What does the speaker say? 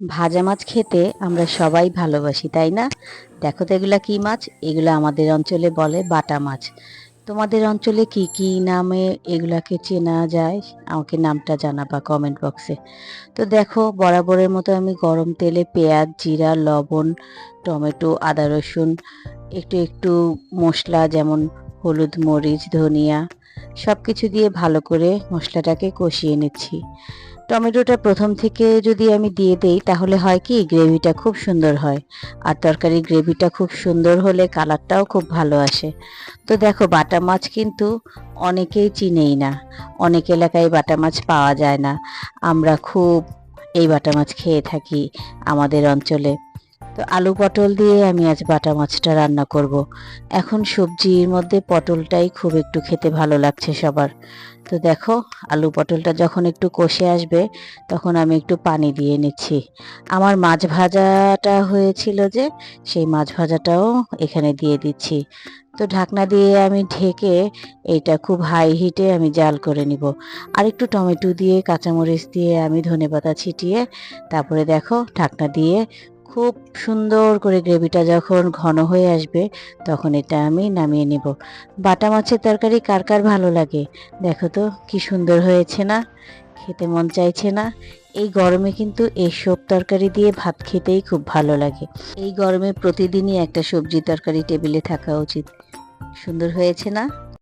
ভাজা মাছ খেতে আমরা সবাই ভালোবাসি, তাই না? দেখো তো এগুলা কি মাছ? এগুলো আমাদের অঞ্চলে বলে বাটা মাছ। তোমাদের অঞ্চলে কি কি নামে এগুলাকে চেনা যায়? আমাকে নামটা জানাবা কমেন্ট বক্সে তো দেখো, বরাবরের মতো আমি গরম তেলে পেঁয়াজ, জিরা, লবণ, টমেটো, আদা রসুন, একটু একটু মশলা যেমন হলুদ, মরিচ, ধনিয়া সব কিছু দিয়ে ভালো করে মশলাটাকে কষিয়ে নিচ্ছি। টমেটোটা প্রথম থেকে যদি আমি দিয়ে দেই, তাহলে হয় কি, গ্রেভিটা খুব সুন্দর হয়। আর তরকারির গ্রেভিটা খুব সুন্দর হলে কালারটাও খুব ভালো আসে। তো দেখো, বাটা মাছ কিন্তু অনেকেই চিনেই না। অনেক এলাকায় বাটা মাছ পাওয়া যায় না। আমরা খুব এই বাটা মাছ খেয়ে থাকি আমাদের অঞ্চলে। তো আলু পটল দিয়ে আমি আজ বাটা মাছটা রান্না করব। এখন সবজির মধ্যে পটলটাই খুব একটু খেতে ভালো লাগছে সবার। তো দেখো, আলু পটলটা যখন একটু কষে আসবে, তখন আমি একটু পানি দিয়ে নিচ্ছি। আমার মাছ ভাজাটা হয়েছিল যে, সেই মাছ ভাজাটাও এখানে দিয়ে দিচ্ছি। তো ঢাকনা দিয়ে আমি ঢেকে এইটা খুব হাই হিটে আমি জাল করে নিব। আর একটু টমেটো দিয়ে, কাঁচামরিচ দিয়ে আমি ধনেপাতা ছিটিয়ে, তারপরে দেখো, ঢাকনা দিয়ে খুব সুন্দর করে গ্রেভিটা যখন ঘন হয়ে আসবে, তখন এটা আমি নামিয়ে নিব। বাটা মাছের তরকারি কার কার ভালো লাগে? দেখো তো, কি সুন্দর হয়েছে না? খেতে মন চাইছে না? এই গরমে কিন্তু এইসব তরকারি দিয়ে ভাত খেতেই খুব ভালো লাগে। এই গরমে প্রতিদিনই একটা সবজি তরকারি টেবিলে থাকা উচিত। সুন্দর হয়েছে না?